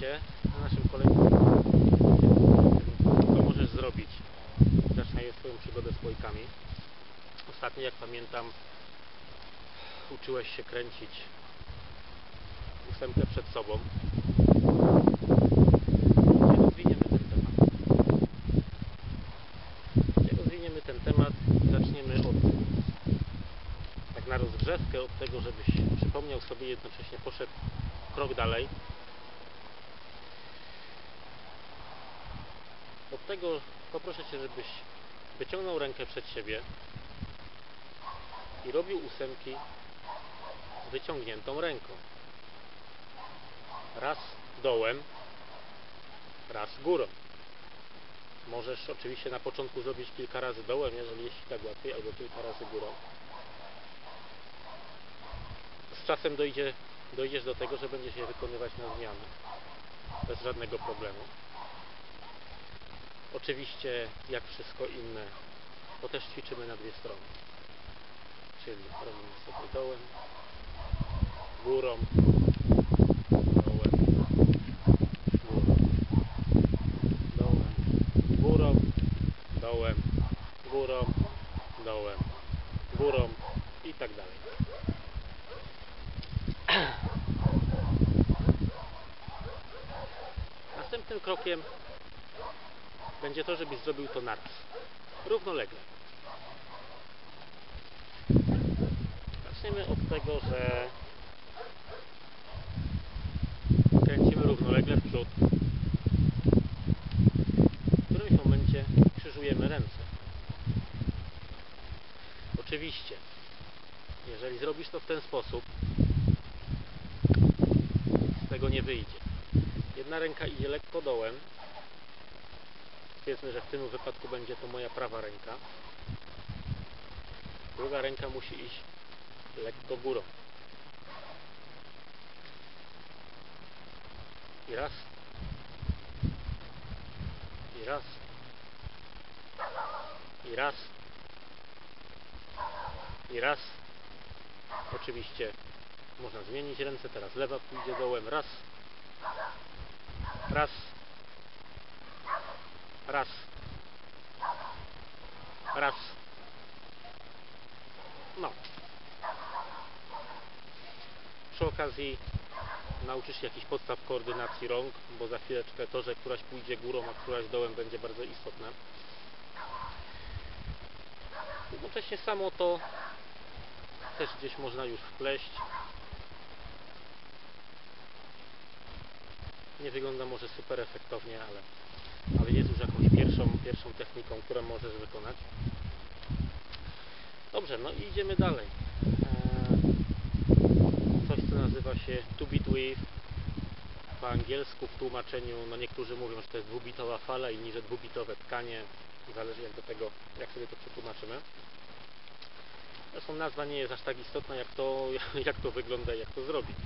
Cię na naszym kolejnym co możesz zrobić. Zaczynając swoją przygodę z pojkami. Ostatnio, jak pamiętam, uczyłeś się kręcić ósemkę przed sobą. Gdzie rozwiniemy ten temat? Gdzie rozwiniemy ten temat zaczniemy od tak na rozgrzewkę od tego, żebyś przypomniał sobie jednocześnie poszedł krok dalej. Od tego poproszę Cię, żebyś wyciągnął rękę przed siebie i robił ósemki z wyciągniętą ręką. Raz dołem, raz górą. Możesz oczywiście na początku zrobić kilka razy dołem, jeżeli jest tak łatwiej, albo kilka razy górą. Z czasem dojdzie, dojdziesz do tego, że będziesz je wykonywać na zmianę. Bez żadnego problemu. Oczywiście, jak wszystko inne, to też ćwiczymy na dwie strony. Czyli robimy sobie dołem, górą, dołem, górą, dołem, górą, dołem, górą, dołem, górą i tak dalej. Następnym krokiem będzie to, żebyś zrobił to naraz. Równolegle. Zaczniemy od tego, że kręcimy równolegle w przód. W którymś momencie krzyżujemy ręce. Oczywiście, jeżeli zrobisz to w ten sposób, z tego nie wyjdzie. Jedna ręka idzie lekko dołem, Powiedzmy, że w tym wypadku będzie to moja prawa ręka. Druga ręka musi iść lekko górą. I raz. I raz. I raz. I raz. Oczywiście można zmienić ręce. Teraz lewa pójdzie dołem. Raz. Raz. Raz. Raz. No. Przy okazji nauczysz się jakichś podstaw koordynacji rąk, bo za chwileczkę to, że któraś pójdzie górą, a któraś dołem będzie bardzo istotne. Jednocześnie samo to też gdzieś można już wpleść. Nie wygląda może super efektownie, ale pierwszą, pierwszą techniką, którą możesz wykonać. Dobrze, no i idziemy dalej. Eee, Coś, co nazywa się two-bit weave. Po angielsku w tłumaczeniu, no niektórzy mówią, że to jest dwubitowa fala, inni, że dwubitowe tkanie. Zależy jak do tego, jak sobie to przetłumaczymy. Zresztą nazwa nie jest aż tak istotna, jak to, jak to wygląda i jak to zrobić.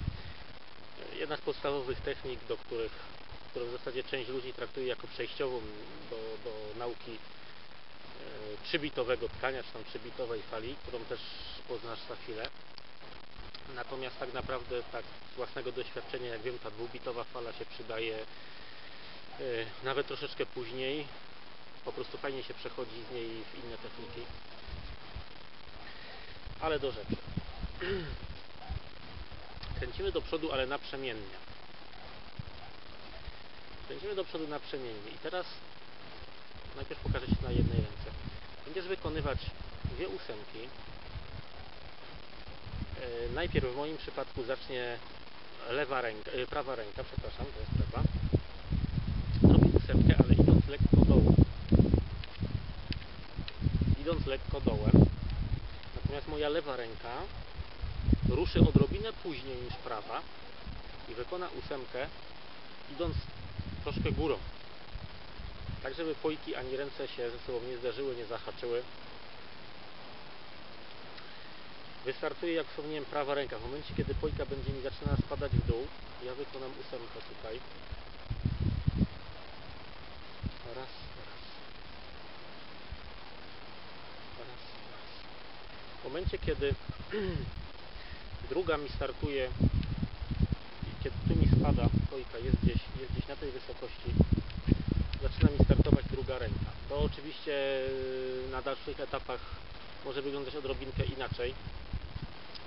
Jedna z podstawowych technik, do których którą w zasadzie część ludzi traktuje jako przejściową do, do nauki e, trzybitowego tkania, czy tam trzybitowej fali, którą też poznasz za chwilę. Natomiast tak naprawdę, tak z własnego doświadczenia, jak wiem, ta dwubitowa fala się przydaje e, nawet troszeczkę później. Po prostu fajnie się przechodzi z niej w inne techniki. Ale do rzeczy. Kręcimy do przodu, ale naprzemiennie. Kręcimy do przodu naprzemiennie. I teraz najpierw pokażę Ci na jednej ręce. Będziesz wykonywać dwie ósemki. Yy, najpierw w moim przypadku zacznie lewa ręka, yy, prawa ręka, przepraszam, to jest prawa. Robi ósemkę, ale idąc lekko dołem. Idąc lekko dołem. Natomiast moja lewa ręka ruszy odrobinę później niż prawa i wykona ósemkę idąc troszkę górą. Tak, żeby pojki ani ręce się ze sobą nie zderzyły, nie zahaczyły. Wystartuje, jak wspomniałem, prawa ręka. W momencie, kiedy pojka będzie mi zaczyna spadać w dół, ja wykonam ósemkę tutaj. Raz, raz. Raz, raz. W momencie, kiedy druga mi startuje, kiedy tu mi pada. Kojka jest gdzieś, jest gdzieś na tej wysokości. Zaczyna mi startować druga ręka. To oczywiście yy, na dalszych etapach może wyglądać odrobinkę inaczej.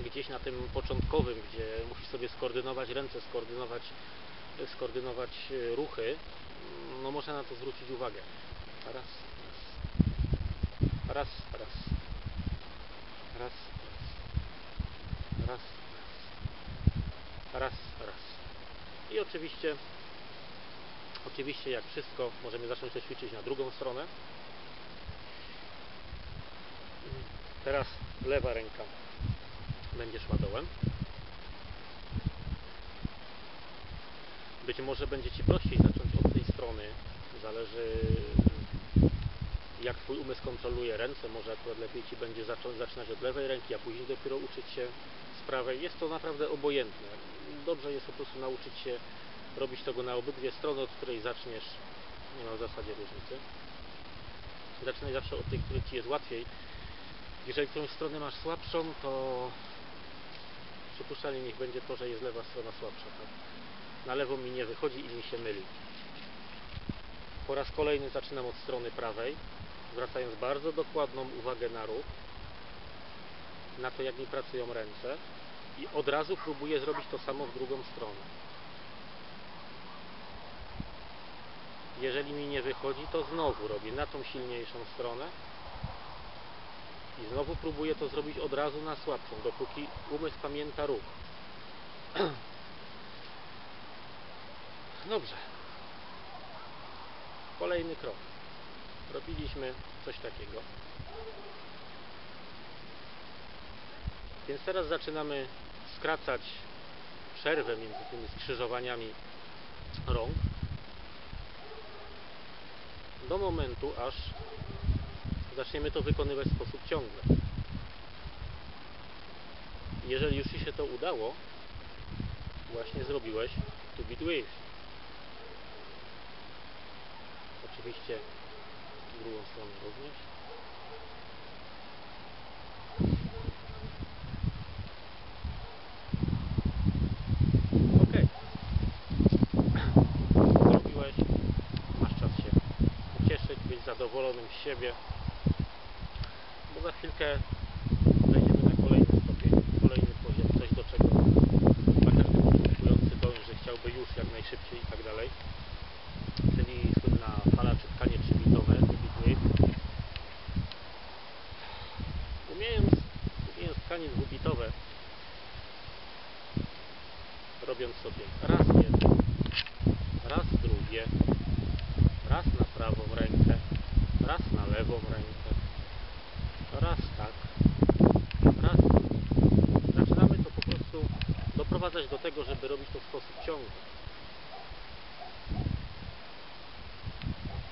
Gdzieś na tym początkowym, gdzie musisz sobie skoordynować ręce, skoordynować, skoordynować yy, ruchy mm, no można na to zwrócić uwagę. Raz, raz raz, raz raz raz raz raz i oczywiście, oczywiście jak wszystko, możemy zacząć to ćwiczyć na drugą stronę. Teraz lewa ręka będzie szła dołem. Być może będzie Ci prościej zacząć od tej strony. Zależy jak Twój umysł kontroluje ręce. Może akurat lepiej Ci będzie zacząć, zaczynać od lewej ręki, a później dopiero uczyć się z prawej. Jest to naprawdę obojętne. Dobrze jest po prostu nauczyć się robić tego na obydwie strony, od której zaczniesz. Nie ma w zasadzie różnicy. Zaczynaj zawsze od tej, której Ci jest łatwiej. Jeżeli którąś stronę masz słabszą, to przypuszczalnie niech będzie to, że jest lewa strona słabsza. Tak? Na lewo mi nie wychodzi i mi się myli. Po raz kolejny zaczynam od strony prawej, zwracając bardzo dokładną uwagę na ruch, na to jak mi pracują ręce i od razu próbuję zrobić to samo w drugą stronę. Jeżeli mi nie wychodzi, to znowu robię na tą silniejszą stronę i znowu próbuję to zrobić od razu na słabszą, dopóki umysł pamięta ruch. Dobrze. Kolejny krok. Robiliśmy coś takiego. Więc teraz zaczynamy skracać przerwę między tymi skrzyżowaniami rąk do momentu, aż zaczniemy to wykonywać w sposób ciągły. Jeżeli już Ci się to udało, właśnie zrobiłeś to beat with. Oczywiście drugą stronę również. Ok. Zrobiłeś. Masz czas się ucieszyć, być zadowolonym z siebie. Bo za chwilkę przejdziemy na kolejny stopień, kolejny poziom, coś do czego ma każdy początkujący dąży, chciałby już jak najszybciej i tak dalej. Czyli słynna fala czy tkanie trzybitowe, beat Umiejąc, umiejąc tkanie dwubitowe, robiąc sobie raz jedno, raz drugie, raz na prawą rękę, raz na lewą rękę, raz tak, raz. Zaczynamy to po prostu doprowadzać do tego, żeby robić to w sposób ciągły.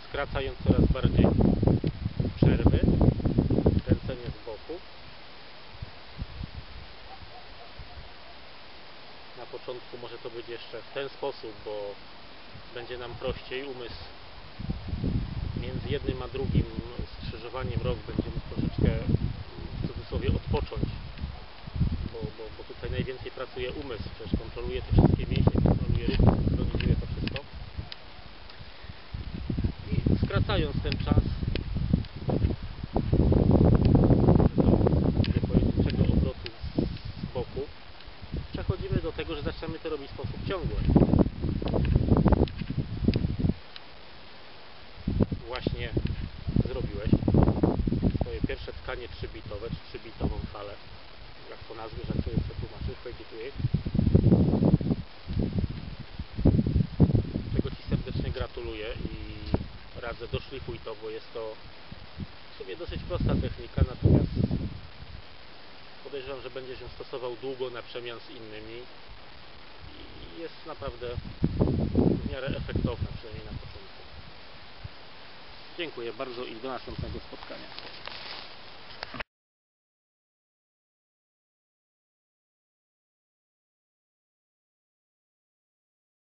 Skracając coraz bardziej przerwy, kręcenie z boku. Na początku może to być jeszcze w ten sposób, bo będzie nam prościej umysł między jednym a drugim skrzyżowaniem rąk będzie mógł troszeczkę w cudzysłowie odpocząć, bo, bo, bo tutaj najwięcej pracuje umysł, przecież kontroluje te wszystkie mięśnie, kontroluje ruch, synchronizuje to wszystko. I skracając ten czas do pojedynczego obrotu z boku, przechodzimy do tego, że zaczynamy to robić w sposób ciągły. Właśnie zrobiłeś swoje pierwsze trzybitowe, czy trzybitową falę, jak to nazwiesz, jak sobie przetłumaczysz, poedytuję. Czego Ci serdecznie gratuluję i radzę doszlifuj to, bo jest to w sumie dosyć prosta technika, natomiast podejrzewam, że będziesz ją stosował długo na przemian z innymi i jest naprawdę w miarę efektowna, przynajmniej na początku. Dziękuję bardzo i do następnego spotkania.